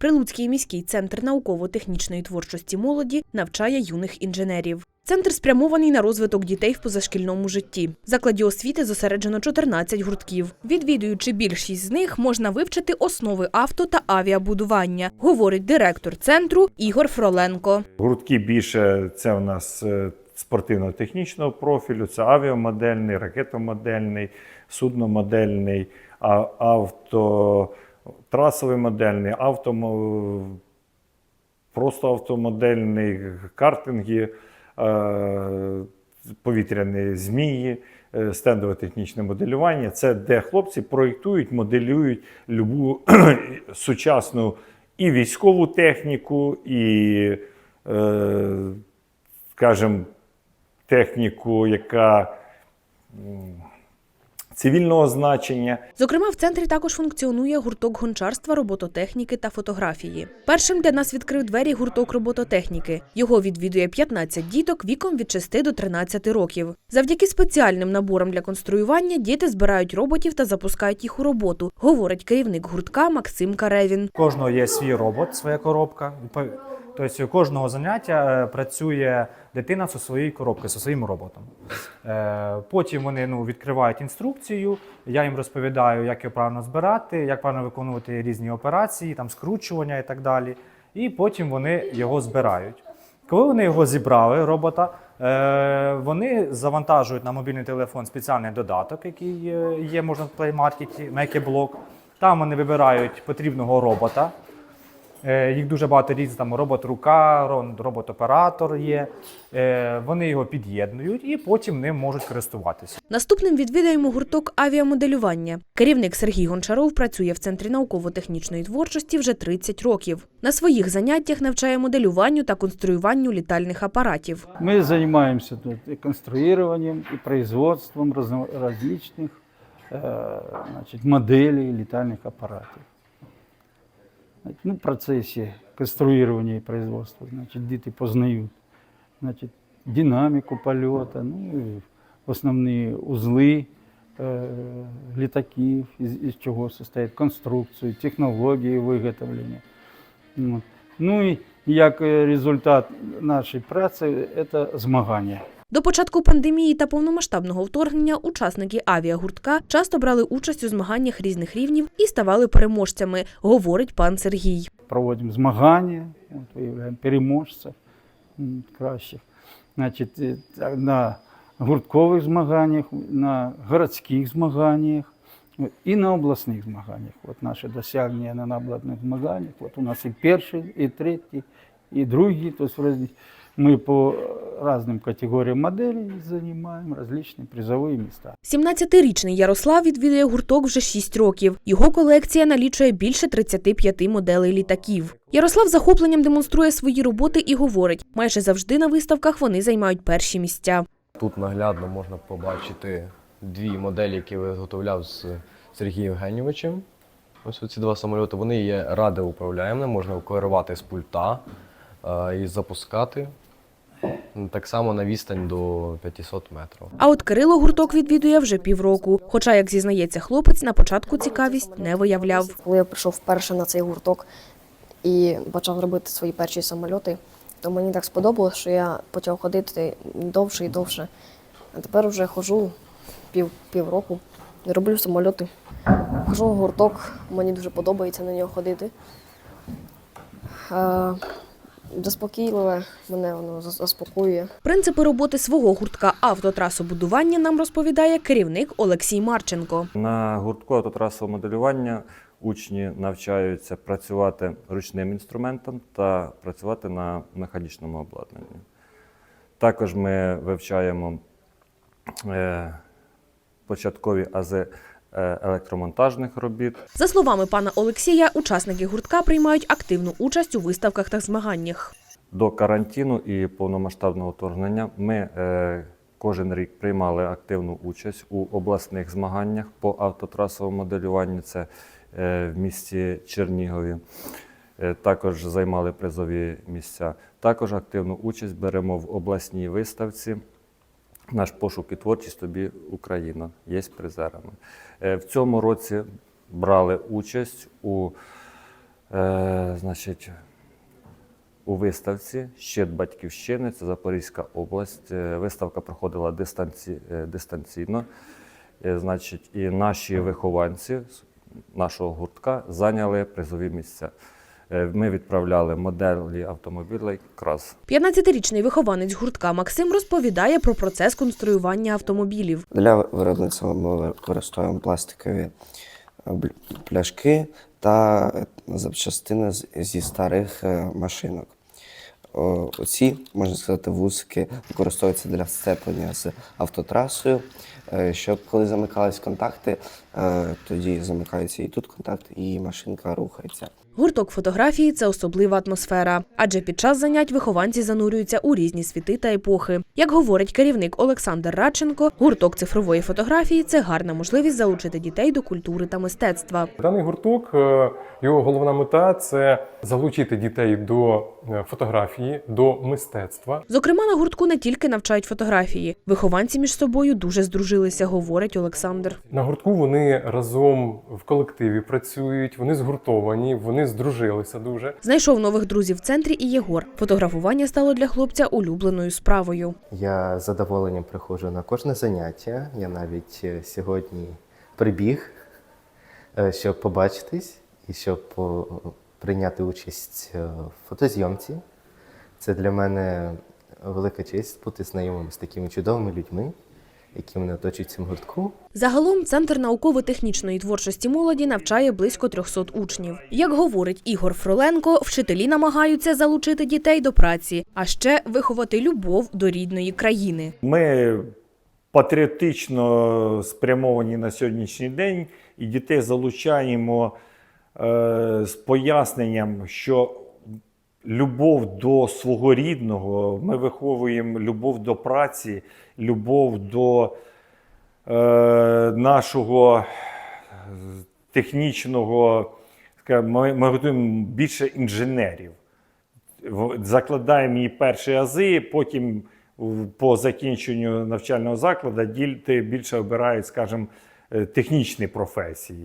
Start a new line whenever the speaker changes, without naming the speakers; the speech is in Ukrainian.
Прилуцький міський центр науково-технічної творчості молоді навчає юних інженерів. Центр спрямований на розвиток дітей в позашкільному житті. В закладі освіти зосереджено 14 гуртків. Відвідуючи більшість з них, можна вивчити основи авто та авіабудування, говорить директор центру Ігор Фроленко.
Гуртки більше це у нас е, спортивно-технічного профілю, це авіамодельний, ракетомодельний, судномодельний, авто, трасовий модельний, автомо, просто автомодельний, картинги, е, повітряні змії, е, стендове технічне моделювання. Це де хлопці проєктують, моделюють любу сучасну і військову техніку, і, е, скажімо, техніку, яка цивільного значення.
Зокрема, в центрі також функціонує гурток гончарства, робототехніки та фотографії. Першим для нас відкрив двері гурток робототехніки. Його відвідує 15 діток віком від 6 до 13 років. Завдяки спеціальним наборам для конструювання діти збирають роботів та запускають їх у роботу, говорить керівник гуртка Максим Каревін.
У кожного є свій робот, своя коробка. Тобто кожного заняття е, працює дитина зі своєю коробкою, зі своїм роботом. Е, Потім вони ну, відкривають інструкцію, я їм розповідаю, як його правильно збирати, як правильно виконувати різні операції, там скручування і так далі. І потім вони його збирають. Коли вони його зібрали, робота, е, вони завантажують на мобільний телефон спеціальний додаток, який є можна в Play Market, Мекеблок. Там вони вибирають потрібного робота. Е, Їх дуже багато різних, там робот-рука, ро- робот-оператор є. Е, Вони його під'єднують і потім ним можуть користуватися.
Наступним відвідаємо гурток авіамоделювання. Керівник Сергій Гончаров працює в центрі науково-технічної творчості вже 30 років. На своїх заняттях навчає моделюванню та конструюванню літальних апаратів.
Мы занимаемся тут и конструированием, и производством разно- различных э, значит, моделей летальных аппаратов. Значит, Ну, в процессе конструирования и производства значит, дети познают значит, динамику полета, ну, и основные узлы э, літаків, із, із чого состоять конструкцію, технології виготовлення. От. Ну і як е, результат нашої праці це змагання.
До початку пандемії та повномасштабного вторгнення учасники авіагуртка часто брали участь у змаганнях різних рівнів і ставали переможцями, говорить пан Сергій.
Проводимо змагання, виявляємо переможців кращих. Значить, е, на гурткових змаганнях, на городських змаганнях і на обласних змаганнях. От наші досягнення на обласних змаганнях. От у нас і перші, і треті, і другі. Тобто ми по різним категоріям моделей займаємо різні призові міста.
17-річний Ярослав відвідує гурток вже 6 років. Його колекція налічує більше 35 моделей літаків. Ярослав захопленням демонструє свої роботи і говорить, майже завжди на виставках вони займають перші місця.
Тут наглядно можна побачити дві моделі, які виготовляв з Сергієм Євгенійовичем. Ось ці два самоліти. Вони є радіоуправляємими, можна керувати з пульта е, і запускати. Так само на відстань до 500 метрів.
А от Кирило гурток відвідує вже півроку. Хоча, як зізнається хлопець, на початку цікавість не виявляв.
Коли я прийшов вперше на цей гурток і почав робити свої перші самольоти, то мені так сподобалось, що я почав ходити довше і довше. А тепер вже ходжу пів, півроку і роблю самольоти. Хожу в гурток, мені дуже подобається на нього ходити. Заспокійливе, мене воно заспокоює.
Принципи роботи свого гуртка автотрасобудування нам розповідає керівник Олексій Марченко.
На гуртку автотрасового моделювання учні навчаються працювати ручним інструментом та працювати на механічному обладнанні. Також ми вивчаємо е, початкові ази електромонтажних робіт,
За словами пана Олексія, учасники гуртка приймають активну участь у виставках та змаганнях.
До карантину і повномасштабного вторгнення ми е, кожен рік приймали активну участь у обласних змаганнях по автотрасовому моделюванню. Це е, в місті Чернігові. Е, також займали призові місця. Також активну участь беремо в обласній виставці. Наш пошук і творчість тобі Україна є призерами. Е, В цьому році брали участь у Е, значить, у виставці Щит Батьківщини, це Запорізька область. Е, Виставка проходила дистанці, е, дистанційно. Значить, і наші вихованці нашого гуртка зайняли призові місця. Е, Ми відправляли моделі автомобілей крас.
15-річний вихованець гуртка Максим розповідає про процес конструювання автомобілів.
Для виробництва ми використовуємо пластикові е, пляшки та е, запчастини зі старих машинок. Оці, можна сказати, вузики використовуються для сцеплення з автотрасою, щоб коли замикались контакти, тоді замикається і тут контакт, і машинка рухається.
Гурток фотографії це особлива атмосфера, адже під час занять вихованці занурюються у різні світи та епохи. Як говорить керівник Олександр Радченко, гурток цифрової фотографії це гарна можливість залучити дітей до культури та мистецтва.
Даний гурток, е, його головна мета це залучити дітей до е, фотографії, до мистецтва.
Зокрема, на гуртку не тільки навчають фотографії. Вихованці між собою дуже здружилися, говорить Олександр.
На гуртку вони разом в колективі працюють, вони згуртовані, вони здружилися дуже.
Знайшов нових друзів в центрі і Єгор. Фотографування стало для хлопця улюбленою справою.
Я з задоволенням приходжу на кожне заняття. Я навіть е, сьогодні прибіг, е, щоб побачитись і щоб прийняти участь е, в фотозйомці. Це для мене велика честь бути знайомим з такими чудовими людьми, які мене оточують в цьому гуртку.
Загалом центр науково-технічної творчості молоді навчає близько 300 учнів. Як говорить Ігор Фроленко, вчителі намагаються залучити дітей до праці, а ще виховати любов до рідної країни.
Ми патріотично спрямовані на сьогоднішній день, і дітей залучаємо е, з поясненням, що любов до свого рідного, ми виховуємо любов до праці, любов до е, нашого технічного, ми, ми готуємо більше інженерів. Закладаємо її перші ази, потім по закінченню навчального закладу діти більше обирають, скажімо, е, технічні професії.